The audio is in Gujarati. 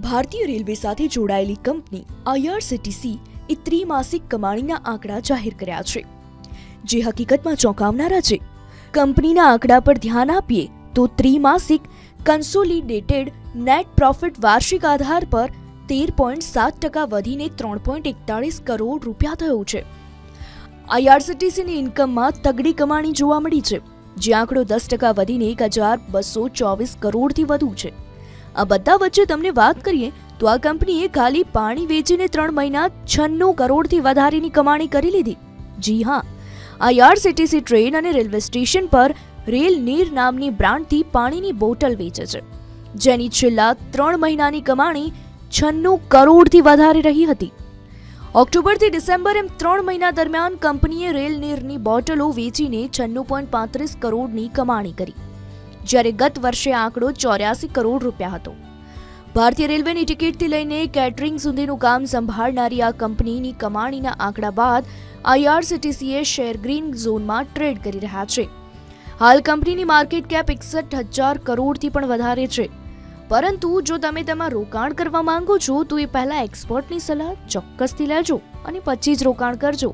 ભારતીય રેલવે સાથે જોડાયેલી કંપની આઈઆરસીટીસી એ ત્રિમાસિક કમાણીના આંકડા જાહેર કર્યા છે. જે હકીકતમાં ચોંકાવનારા છે. કંપનીના આંકડા પર ધ્યાન આપીએ તો ત્રિમાસિક કન્સોલિડેટેડ નેટ પ્રોફિટ વાર્ષિક આધાર પર તેર પોઈન્ટ સાત ટકા વધીને ત્રણ પોઈન્ટ એકતાળીસ કરોડ રૂપિયા થયો છે. આઈઆરસીટીસીની ઇન્કમમાં તગડી કમાણી જોવા મળી છે. જે આંકડો દસ ટકા વધીને એક હજાર બસો ચોવીસ કરોડથી વધુ છે. આ બધા વચ્ચે તમને વાત કરીએ, તો આ કંપનીએ ખાલી પાણી વેચીને ત્રણ મહિના છન્નું કરોડથી વધારેની કમાણી કરી લીધી. જી હા આઈઆરસીટીસી ટ્રેન અને રેલવે સ્ટેશન પર રેલ નીર નામની બ્રાન્ડથી પાણીની બોટલ વેચે છે, જેની છેલ્લા ત્રણ મહિનાની કમાણી છન્નું કરોડથી વધારે રહી હતી. ઓક્ટોબરથી ડિસેમ્બર એમ ત્રણ મહિના દરમિયાન કંપનીએ રેલ નીરની બોટલો વેચીને છન્નું પોઈન્ટ પાંત્રીસ કરોડની કમાણી કરી. જ્યારે ગત વર્ષે આંકડો ચોર્યાસી કરોડ રૂપિયા હતો. ભારતીય રેલવેની ટિકિટથી લઈને કેટરિંગ સુધીનું કામ સંભાળનારી આ કંપનીની કમાણીના આંકડા બાદ આઈઆરસીટીસીએ શેર ગ્રીન ઝોનમાં ટ્રેડ કરી રહ્યા છે. હાલ કંપનીની માર્કેટ કેપ એકસઠ હજાર કરોડથી પણ વધારે છે. પરંતુ જો તમે તેમાં રોકાણ કરવા માંગો છો, તો એ પહેલાં એક્સપર્ટની સલાહ ચોક્કસથી લેજો અને પછી જ રોકાણ કરજો.